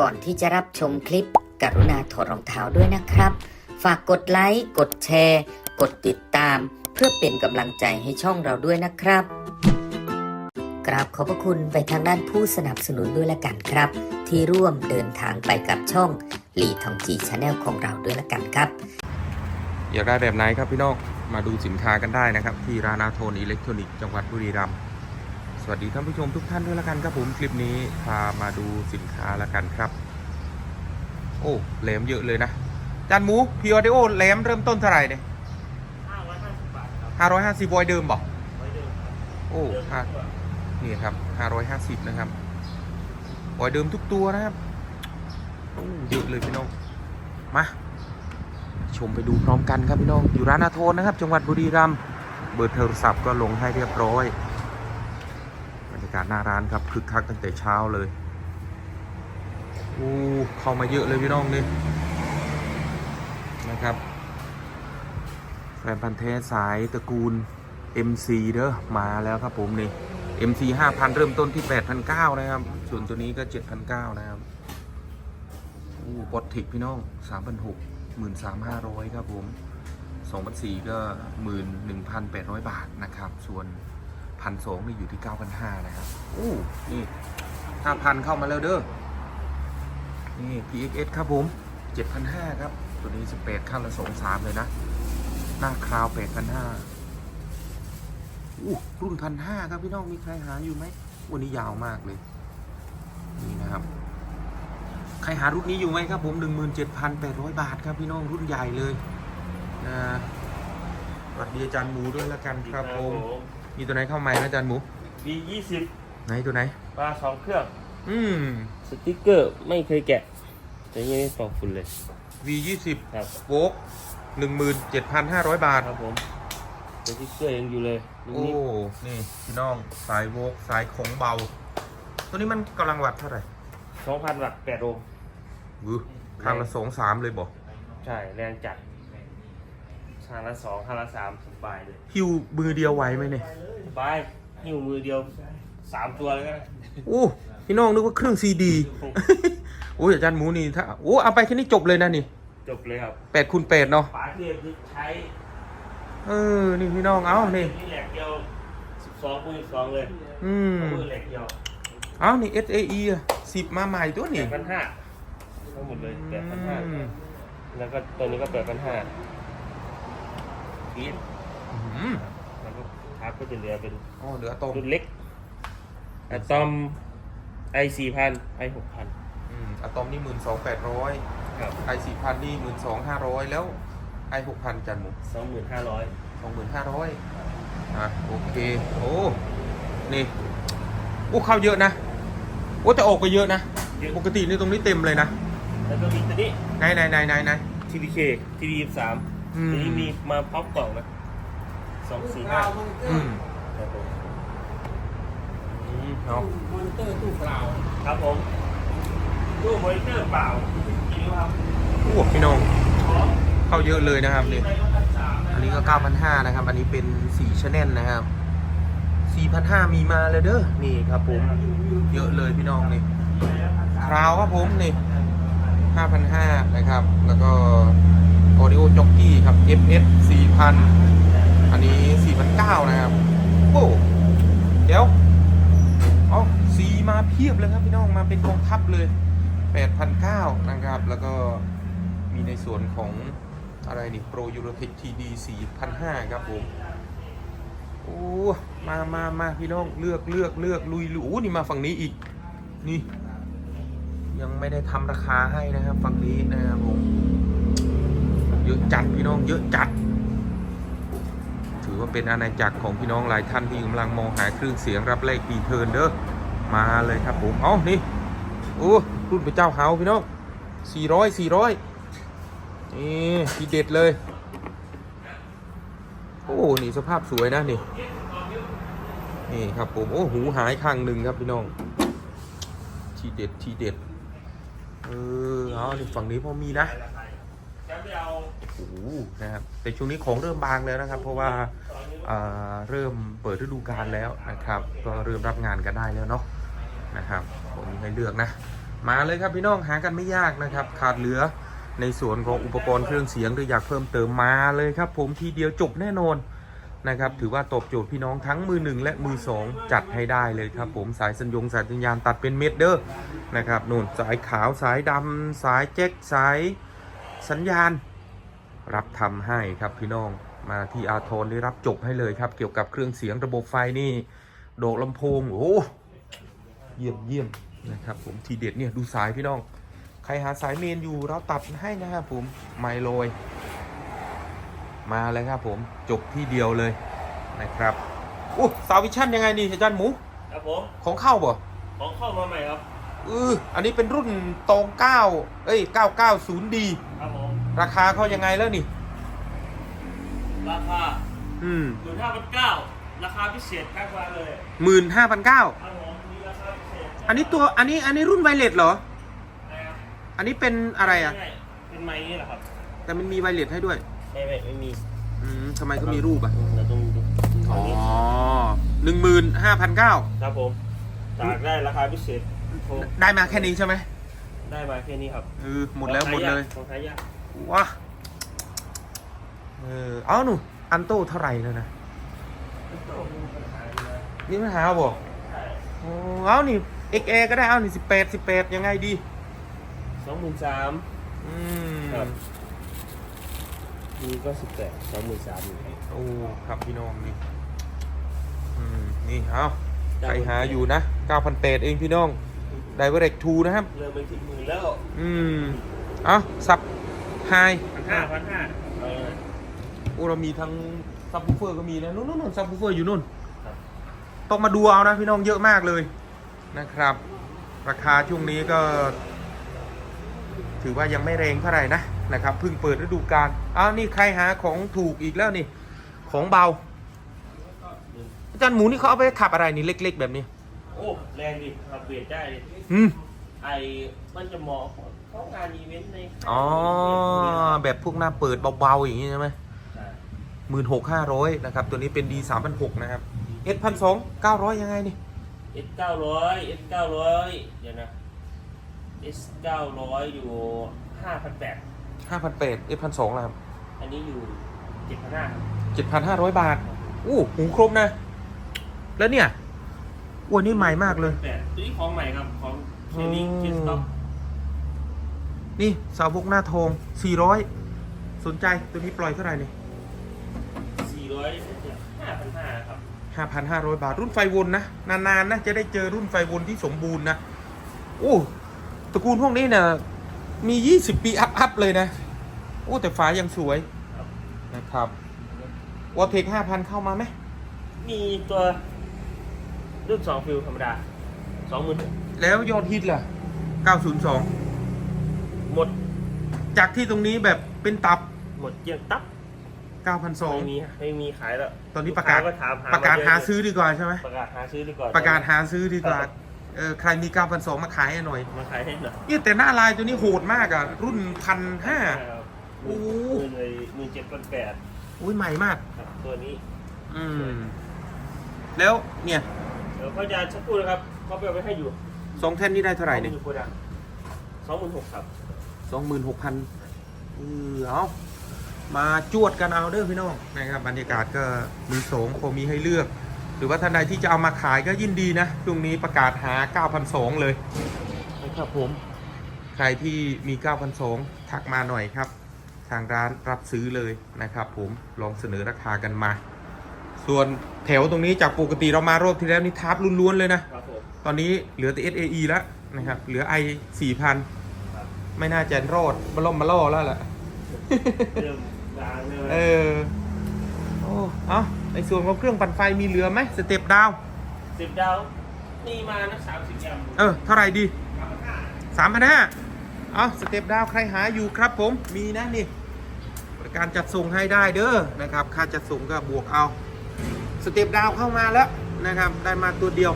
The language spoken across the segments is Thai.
ก่อนที่จะรับชมคลิป กรุณาถอดรองเท้าด้วยนะครับ ฝากกดไลค์ กดแชร์ กดติดตาม เพื่อเป็นกำลังใจให้ช่องเราด้วยนะครับ กราบขอบพระคุณไปทางด้านผู้สนับสนุนด้วยละกันครับ ที่ร่วมเดินทางไปกับช่องหลีทองจีชาแนลของเราด้วยละกันครับ อยากได้แบบไหนครับพี่น้องมาดูสินค้ากันได้นะครับ ที่ร้านอาโทนอิเล็กทรอนิกส์จังหวัดบุรีรัมย์ สวัสดีท่านผู้ชมทุกท่านด้วยละกันครับผมคลิปนี้พามาดูสินค้าละกันครับ โอ้แหลมเยอะเลยนะจานหมูพีออเดโอแหลมเริ่มต้นเท่าไหร่เนี่ยห้าร้อยห้าสิบวอยเดิมบอกโอ้ห้านี่ครับห้าร้อยห้าสิบนะครับวอยเดิมทุกตัวนะครับโอ้เยอะเลยพี่น้องมาชมไปดูพร้อมกันครับพี่น้องอยู่ร้านอาโทนนะครับ จังหวัดบุรีรัมย์เบอร์โทรศัพท์ก็ลงให้เรียบร้อยบรรยากาศหน้าร้านครับคึกคักตั้งแต่เช้าเลยอู้เข้ามาเยอะเลยพี่น้องนี่นะครับแฟนพันธ์แท้สายตระกูล MC เด้อมาแล้วครับผมนี่ MC 5,000 เริ่มต้นที่ 8,900 นะครับ ส่วนตัวนี้ก็ 7,900 นะครับอู้ปอดทิกพี่น้อง 3,600หมื่นสามห้าร้อยครับผมสองพันสี่ก็หมื่นหนึ่งพันแปดร้อยบาทนะครับ ส่วน พันสองนี่อยู่ที่เก้าพันห้านะครับอู้นี่ห้าพันเข้ามาแล้วเด้อนี่ PXS ครับผมเจ็ดพันห้าครับ ตัวนี้สิบแปดข้าละสองสามเลยนะ หน้าคราวแปดพันห้าอู้รุ่นพันห้าครับพี่น้องมีใครหาอยู่ไหมวันนี้ยาวมากเลย นี่นะครับ ใครหารุ่นนี้อยู่ไหมครับผม17,800บาทครับพี่น้องรุ่นใหญ่เลยนะสวัสดีอาจารย์หมูด้วยละกันครับผม มีตัวไหนเข้าใหม่นะอาจารย์หมูวียี่สิบไหนตัวไหน ปลาสองเครื่อง อืม สติกเกอร์ไม่เคยแกะ แต่ยังไม่ปอกฝุ่นเลย V20 ครับโวก17,500บาท ครับผมสติกเกอร์ยังอยู่เลยตรงโอ้ นี้นี่พี่น้องสายโวกสายของเบา ตัวนี้มันกำลังวัดเท่าไหร่สองพันวัตต์แปดโอห์มวือข้างละสองสามเลยบอก ใช่ แรงจัด ทางละสองทางละสามสบายเลยพิวมือเดียวไหวไหมเนี่ยสบายหิ้วมือเดียวสามตัวเลยก็ได้โอ้พี่น้องนึกว่าเครื่องซีดีโอ้ยอาจารย์หมูนี่ถ้าโอ้เอาไปแค่นี้จบเลยนะนี่จบเลยครับแปดคูณแปดเนาะฝาเทียมคือใช้เออนี่พี่น้องเอานี่นี่แหลกเดียวสิบสองคูณสิบสองเลยอืมมือแหลกเดียวเอานี่ SAE สิบมาใหม่ตัวแปนี่ดพันห้าทั้งหมดเลยแปดพันห้าอืมแล้วก็ตัวนี้ก็แปดพันห้า ปีดอืมแล้วก็ทาร์ปก็จะเหลือเป็นอ๋อเหลืออะตอมรุ่นเล็กอะตอมไอสี่พันไอหกพันอืมอะตอมนี่หมื่นสองแปดร้อยครับไอสี่พันนี่หมื่นสองห้าร้อยแล้วไอหกพันจันหมูสองหมื่นห้าร้อยสองหมื่นห้าร้อยอะโอเคโอ้นี่โอ้เข้าเยอะนะโอ้แต่ออกก็เยอะนะปกตินี่ตรงนี้เต็มเลยนะแล้วก็มีตัวนี้ ไหนไหนไหนไหนไหน TDK TD สาม อืมตัวนี้มีมาพร้อมกล่องนะสองสี่ห้าอืมครับผมอืมเนาะครับผมตู้มอนิเตอร์เปล่ากี่นิ้วครับโอ้พี่น้องขอเข้าเยอะเลยนะครับนี่ในรถคันสามนะอันนี้ก็ 9,500 นะครับ อันนี้เป็น4ชแนลนะครับ 4,500 มีมาเลยเด้อ นี่ครับผม เยอะเลยพี่น้องนี่คราวครับผมนี่ 5,500 นะครับ แล้วก็ Audio Jockey ครับ FS 4,000 อันนี้ 4,900 นะครับ โอ้เดี๋ยวเอาสีมาเพียบเลยครับพี่น้องมาเป็นกองทัพเลย 8,900 นะครับ แล้วก็มีในส่วนของอะไรนี่ Pro Eurotech TD 4,500 ครับผมโอ้มามามาพี่น้องเลือกเลือกเลือกลุยลุยนี่มาฝั่งนี้อีก นี่ ยังไม่ได้ทำราคาให้นะครับ ฝั่งนี้นะครับผม เยอะจัดพี่น้องเยอะจัด ถือว่าเป็นอาณาจักรของพี่น้องหลายท่านที่กำลังมองหาเครื่องเสียงรับเลขดีเทิร์นเด้อมาเลยครับผมเอ้านี่โอ้รุ่นพระเจ้าเฮาพี่น้อง400 400นี่ทีเด็ดเลย โอ้นี่สภาพสวยนะนี่นี่ครับผมโอ้หูหายข้างหนึ่งครับพี่น้อง ทีเด็ดทีเด็ดเออเอานี่ฝั่งนี้พอมีนะจะไม่เอา โอ้โหนะครับแต่ช่วงนี้ของเริ่มบางแล้วนะครับ เพราะว่าเริ่มเปิดฤดูกาลแล้วนะครับ ก็เริ่มรับงานกันได้แล้วเนาะนะครับผมให้เลือกนะ มาเลยครับพี่น้องหากันไม่ยากนะครับ ขาดเหลือในส่วนของอุปกรณ์เครื่องเสียงหรืออยากเพิ่มเติมมาเลยครับ ผมทีเดียวจบแน่นอนนะครับ ถือว่าตอบโจทย์พี่น้องทั้งมือหนึ่งและมือสองจัดให้ได้เลยครับ ผมสายสัญญงสายสัญญาณตัดเป็นเม็ดเด้อนะครับนู่นสายขาวสายดำสายแจ็คสาย สัญญาณ รับทำให้ครับพี่น้องมาที่อาโทนได้รับจบให้เลยครับ เกี่ยวกับเครื่องเสียงระบบไฟนี่ โดกลำโพงโอ้เยี่ยมเยี่ยมนะครับผมทีเด็ดเนี่ยดูสายพี่น้อง ใครหาสายเมนอยู่เราตัดให้นะครับผมไมโลยมาเลยครับผมจบที่เดียวเลยนะครับอู้สาววิชั่นยังไงนี่อาจารย์หมูครับผมของเข้าบ่ของเข้ามาใหม่ครับ เอออันนี้เป็นรุ่นตองเก้าเอ้ย 990D ครับผม ราคาเขายังไงแล้วนี่ ราคาอืมหมื่นห้าพันเก้าราคาพิเศษมากกว่าเลยหมื่นห้าพันเก้าครับผมมีราคาพิเศษอันนี้ตัวอันนี้อันนี้รุ่นไวเลสเหรอ นะครับอันนี้เป็นอะไรอะ ใช่เป็นไม้นี่แหละครับ แต่มันมีไวเลสให้ด้วย ไม่ไม่ไม่มีอืมทำไมเขามีรูปอะ เราต้องดูอ๋อหนึ่งหมื่นห้าพันเก้าครับผมจากได้ราคาพิเศษ โทรได้มาแค่นี้ใช่ไหมได้มาแค่นี้ครับเออหมดแล้วหมดเลยของท้ายยากว้าเออเอาหนูอันโต้เท่าไหร่แล้วนะนี่มันหาบ่ใช่โอ้เอานี่ XA ก็ได้เอานี่สิบแปดสิบแปดยังไงดีสองหมื่นสามอืมครับนี่ก็สิบแปดสองหมื่นสามโอ้ครับพี่น้องนี่อืมนี่เอาใครหาอยู่นะ9,800เองพี่น้อง ไดเวอร์เรกทูนะครับ เริ่มไปถึงหมื่นแล้วอืมเอาสับไฮพันห้าพันห้าเอาเลยโอ้เรามีทั้งซับวูเฟอร์ก็มีนะนู่นนู่นนู่นซับวูเฟอร์อยู่นู่นครับต้องมาดูเอานะพี่น้องเยอะมากเลยนะครับ ราคาช่วงนี้ก็ ถือว่ายังไม่แรงเท่าไหร่นะนะครับเพิ่งเปิดฤดูกาลอ้าวนี่ใครหาของถูกอีกแล้วนี่ ของเบาอาจารย์หมูนี่เขาเอาไปขับอะไรนี่เล็ก ๆ แบบนี้ โอ้แรงดิขับเบียดได้ดิอืมไอมันจะเหมาะเพราะงานอีเวนต์ในอ๋อ แบบพวกหน้าเปิดเบาๆอย่างนี้ใช่ไหมใช่หมื่นหกห้าร้อยนะครับ ตัวนี้เป็น D สามพันหกนะครับ S พันสองเก้าร้อยยังไงนี่ เอสเก้าร้อยเอสเก้าร้อยเดี๋ยวนะเอสเก้าร้อยอยู่ห้าพันแปดห้าพันแปด S พันสองแล้วครับอันนี้อยู่เจ็ดพันห้าเจ็ดพันห้าร้อยบาท อู้หูครบนะ แล้วเนี่ย อ้วนนี่ใหม่มากเลย แปดตัวนี้ของใหม่ครับของเชลิงคิสต็อกนี่สาวกหน้าทอง400 สนใจตัวนี้ปล่อยเท่าไหร่นี่สี่ร้อยห้าพันห้าครับ5,500 บาท รุ่นไฟวนนะ นานๆนะจะได้เจอรุ่นไฟวนที่สมบูรณ์นะโอ้ตระกูลพวกนี้เนี่ยมี 20 ปีอัพๆเลยนะ โอ้แต่ฝายังสวยครับนะครับวอเทค5,000 เข้ามาไหมมีตัว รุ่นสองฟิลธรรมดาสองหมื่นแล้วยอดฮิตล่ะ 902 หมดจากที่ตรงนี้แบบเป็นตับ หมดเกลี้ยงตับไม่9,200 มีไม่มีขายแล้วตอนนี้ประกาศ ลูค้ถามประกาศหาเยอะซื้อดีกว่าใช่ไหม ประกาศหาซื้อดีกว่าประกาศหาซื้อดีกว่าเออใครมี 9,200 มาขายให้หน่อยมาขายให้หน่อยเนี่ยแต่หน้าลายตัวนี้โหดมากอะรุ่นพันห้าโอ้โอ้เลยหมื่นเจ็ดพันแปดอุ้ยใหม่มาก ครับตัวนี้ อืม แล้วเนี่ยเดี๋ยวพ่อจะสักครู่นะครับเขาไปเอาไปให้อยู่สองแท่นนี่ได้เท่าไหร่เนี่ยสองหมื่นกว่าดังสองหมื่นหกครับสองหมื่นหกพันเออเอามาจวดกันเอาเด้อพี่น้องนะครับบรรยากาศก็มีสงพอมีให้เลือก หรือว่าท่านใดที่จะเอามาขายก็ยินดีนะช่วงนี้ประกาศหา 9,200 เลยนะครับผม ใครที่มี 9,200 ทักมาหน่อยครับ ทางร้านรับซื้อเลยนะครับผมลองเสนอราคากันมา ส่วนแถวตรงนี้จากปกติเรามารอบที่แล้วนี่ทับล้วนๆเลยนะ ครับผมตอนนี้เหลือแต่ SAE แล้วนะครับ เหลือ i 4,000ครับไม่น่าจะรอดมาล่อมมาล่อแล้วแหละเริ่มดังเลยเออ โอ้เอาในส่วนของเครื่องปั่นไฟมีเหลือไหมสเต็ปดาว สิบดาวนี่มานะสามสิบแอมป์เออ เท่าไหร่ดี สามพันห้าสามพันห้าเอาสเต็ปดาวใครหาอยู่ครับผม มีนะนี่บริการจัดส่งให้ได้เด้อนะครับ ค่าจัดส่งก็บวกเอา สเต็ปดาวเข้ามาแล้วนะครับ ได้มาตัวเดียว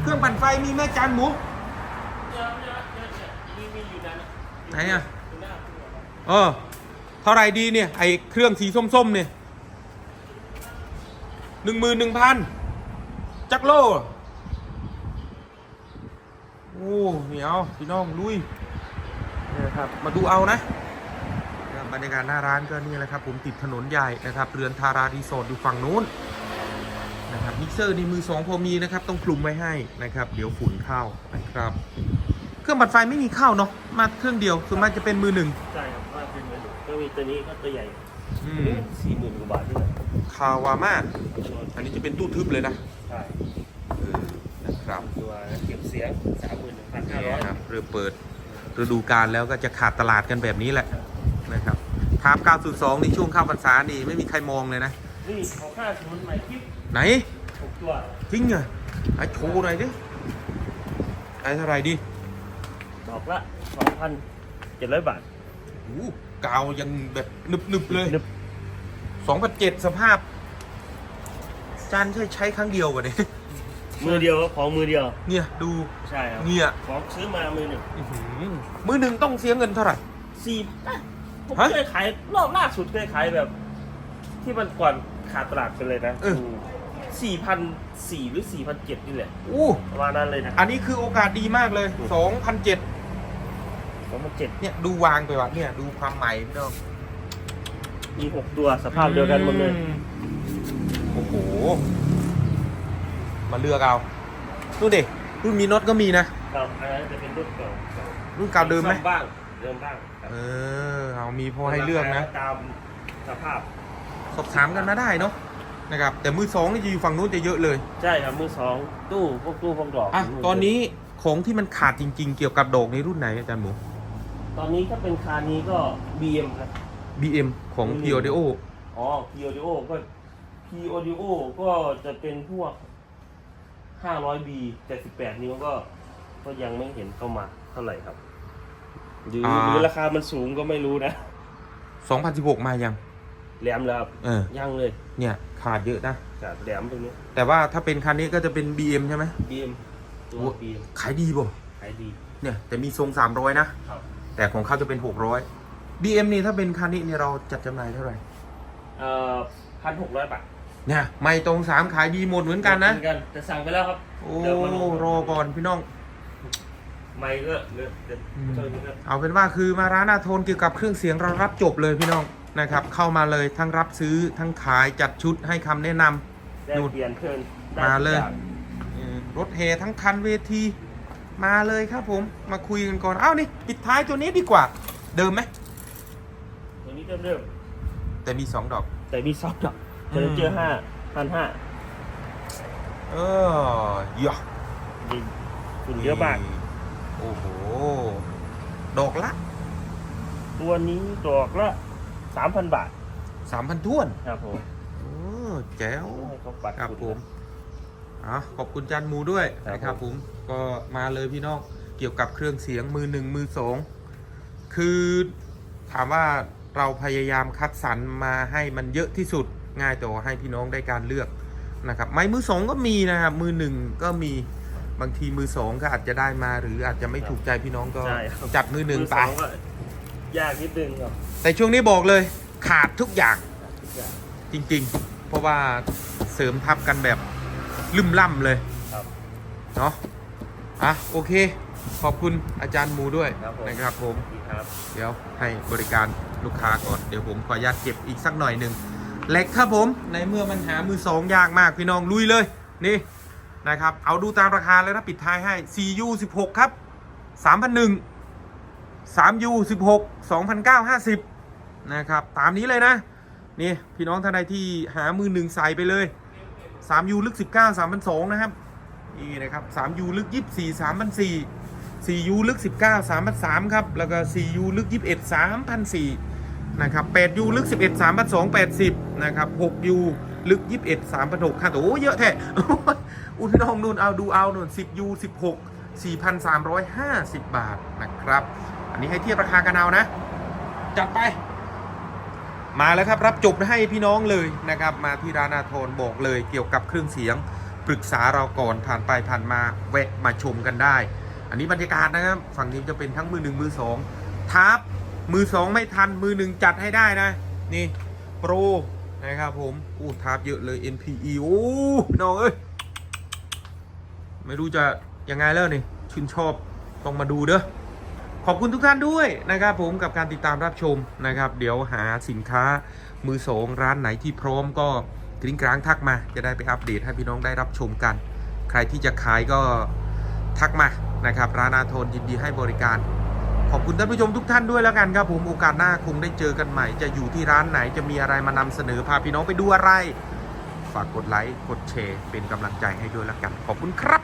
เครื่องปั่นไฟมีแม่จานหมูเดี๋ยวเดี๋ยวเดี๋ยวเดี๋ยวมีมีอยู่นะไหนอะยู่หน้าคุณหมอครับเออเท่าไหร่ดีเนี่ย ไอเครื่องสีส้มๆเนี่ยหนึ่งหมื่นหนึ่งพันจักโลโอ้โอ้เหนียวพี่น้องลุยเนี่ยครับ มาดูเอานะนะครั บบรรยากาศหน้าร้านก็นี่แหละครับผมติดถนนใหญ่นะครับ เรือนทารารีสอร์ทอยู่ฝั่งนู้นนะครับมิกเซอร์นี่มือสองพอมีนะครับต้องคลุมไว้ให้นะครับ เดี๋ยวฝุ่นเข้านะครับ เครื่องบัดไฟไม่มีเข้าเนาะมาเครื่องเดียวส่วนมากจะเป็นมือหนึ่งใช่ครับว่าเป็นเหมือนก็มีตัวนี้ก็ตัวใหญ่อืมสี่หมื่นกว่าบาทด้วยคาวาม่าอันนี้จะเป็นตู้ทึบเลยนะใช่เออนะครับตัวเก็บเสียงสามหมื่นหนึ่งพันห้านี่ร้อยนะครับเริ่มเปิดฤดูกาลแล้วก็จะขาดตลาดกันแบบนี้แหละนะ ครับทาร์ป902 ในช่วงเข้าพรรษานี่ไม่มีใครมองเลยนะ นี่ของค่าสมุนใหม่คลิปไหนหกตัวจริงเหรอไอ้โชว์หน่อยดิไอ้เท่าไหร่ดิดอกละสองพันเจ็ดร้อยบาท โอ้โหกาวยังแบบหนึบๆเลยนึบ2,007สภาพ จานใช้ใช้ครั้งเดียววะเนี่ยมือเดียวของมือเดียว เนี่ยดูใช่ครับเนี่ยของซื้อมามือหนึ่ง อื้อหือมือหนึ่งต้องเสียเงินเท่าไหร่สี่อะ ผมฮะ เคยขายรอบล่าสุดเคยขายแบบ ที่มันก่อนขาดตลาดไปเลยนะเออ สี่พันสี่หรือสี่พันเจ็ดนี่แหละอู้ประมาณนั้นเลยนะ อันนี้คือโอกาสดีมากเลย2,007สองพันเจ็ดเนี่ยดูวางไปวะเนี่ยดูความใหม่พี่น้องมีหกตัวสภาพเดียวกันหมดเลย อืมโอ้โห มาเลือกเอาดูดิรุ่นมีน็อตก็มีนะครับอันนั้นจะเป็นรุ่นเก่ารุ่นเก่าเดิมไหม ซ่อบ้าง เดิมบ้างครับเออ เอามีพอให้เลือกนะตามสภาพ สอบถามกันมาได้เนาะนะครับ แต่มือสองนี่จะอยู่ฝั่งนู้นจะเยอะเลยใช่ครับมือสองตู้พวกตู้พวกดอกอะตอนนี้ของที่มันขาดจริง ๆ เกี่ยวกับดอกในรุ่นไหนอาจารย์หมู ตอนนี้ถ้าเป็นคานี้ก็ BM ครับ BM ของ p o d o อ๋อ P Audio ก็ P Audio ก็จะเป็นพวก 500B 78นิ้วก็ ก็ยังไม่เห็นเข้ามาเท่าไหร่ครับ หรืออ่าหรือราคามันสูงก็ไม่รู้นะ2016 มายัง แหลมแล้วครับเออ ยังเลยเนี่ยขาดเยอะนะจากแหลมตรงนี้แต่ว่าถ้าเป็นคันนี้ก็จะเป็น BM ใช่ไหม BM ตัวโอ้ BM ขายดีบ่ขายดีเนี่ยแต่มีทรง 300 นะ ครับแต่ของเขาจะเป็น 600 BM นี่ถ้าเป็นคันนี้เนี่ยเราจัดจำหน่ายเท่าไหร่ เอ่อพันหกร้อยบาทเนี่ยไม่ตรงสามขายดีหมดเหมือนกันนะ เหมือนกันแต่สั่งไปแล้วครับโอ้เดี๋ยวมาลงรอก่อนพี่น้อง ไม่ก็เหลือเดี๋ยวอืมเจอนี้ก็เอาเป็นว่าคือมาร้านอาโทนเกี่ยวกับเครื่องเสียงเรารับจบเลยพี่น้องนะครับ เข้ามาเลยทั้งรับซื้อทั้งขายจัดชุดให้คำแนะนำ ได้นู่นเปลี่ยนเทิร์นได้มาเลย ทุกองเออรถเฮทั้งคันเวที มาเลยครับผมมาคุยกันก่อนอ้าวนี่ปิดท้ายตัวนี้ดีกว่า เดิมไหมตัวนี้ก็เริ่มแต่มี2ดอก แต่มีซอฟต์ดอกอืมเจอเจอห้าพันห้าเออเยอะ ดีฝุ่นเยอะมาก โอ้โห ดอกละ ตัวนี้ดอกละสามพันบาท3,000ท้วนครับผมโอ้แจ๋วให้เขาปัดครับฝุ่นผมอะขอบคุณจันมูด้วยครับนะครับผผมมก็มาเลยพี่น้องเกี่ยวกับเครื่องเสียงมือหนึ่งมือสองคือถามว่าเราพยายามคัดสรรมาให้มันเยอะที่สุดง่ายแต่ว่าให้พี่น้องได้การเลือกนะครับไม้มือสองก็มีนะครับมือหนึ่งก็มี บางทีมือสองก็อาจจะได้มาหรืออาจจะไม่ถูกใจพี่น้องก็ใช่ครับ จัดมือหนึ่งมือไปสองก็ยากนิดนึงครับแต่ช่วงนี้บอกเลยขาดทุกอย่างทุกอย่างจริง ๆ เพราะว่าเสริมทับกันแบบลืมล่ำเลยครับ เนาะอะโอเค ขอบคุณอาจารย์หมูด้วยครับผม นะครับผม ดีครับ เดี๋ยวให้บริการลูกค้าก่อน เดี๋ยวผมขออนุญาตเก็บอีกสักหน่อยหนึ่งเหล็กครับผม ในเมื่อมันหามือสองยากมากพี่น้องลุยเลย นี่ นะครับ เอาดูตามราคาเลยนะปิดท้ายให้ 4U 16 ครับ 3,001 3U 16 2,950 นะครับ ตามนี้เลยนะ นี่ พี่น้องท่านใดที่หามือหนึ่งใส่ไปเลย 3U ลึก 19 3,200นะครับ นี่นะครับ 3U ลึก 24 3,004 4U ลึก 19 3,300ครับ แล้วก็ 4U ลึก 21 3,400นะครับ 8U ลึก 11 3,200 80 นะครับ 6U ลึก 21 3,600ค่าตัวโอ้เยอะแท้ อุ้ยพี่น้องนู่นเอาดูเอานู่น 10U 16 4,350 บาทนะครับ อันนี้ให้เทียบราคากันเอานะ จัดไป มาแล้วครับรับจบให้พี่น้องเลยนะครับ มาที่ร้านอาโทนบอกเลยเกี่ยวกับเครื่องเสียงปรึกษาเราก่อนผ่านไปผ่านมาแวะมาชมกันได้ อันนี้บรรยากาศนะครับ ฝั่งนี้จะเป็นทั้งมือหนึ่งมือสองทับมือสองไม่ทันมือหนึ่งจัดให้ได้นะ นี่โปรนะครับผมอู้ทับเยอะเลย NPE โอ้น้องเอ้ย ไม่รู้จะยังไงแล้วนี่ชื่นชอบต้องมาดูเด้อขอบคุณทุกท่านด้วยนะครับผมกับการติดตามรับชมนะครับ เดี๋ยวหาสินค้ามือสองร้านไหนที่พร้อมก็กริ้งกลางทักมาจะได้ไปอัปเดตให้พี่น้องได้รับชมกัน ใครที่จะขายก็ทักมานะครับร้านอาโทนยินดีให้บริการ ขอบคุณท่านผู้ชมทุกท่านด้วยแล้วกันครับผมโอกาสหน้าคงได้เจอกันใหม่ จะอยู่ที่ร้านไหนจะมีอะไรมานำเสนอพาพี่น้องไปดูอะไร ฝากกดไลค์กดแชร์เป็นกำลังใจให้ด้วยแล้วกัน ขอบคุณครับ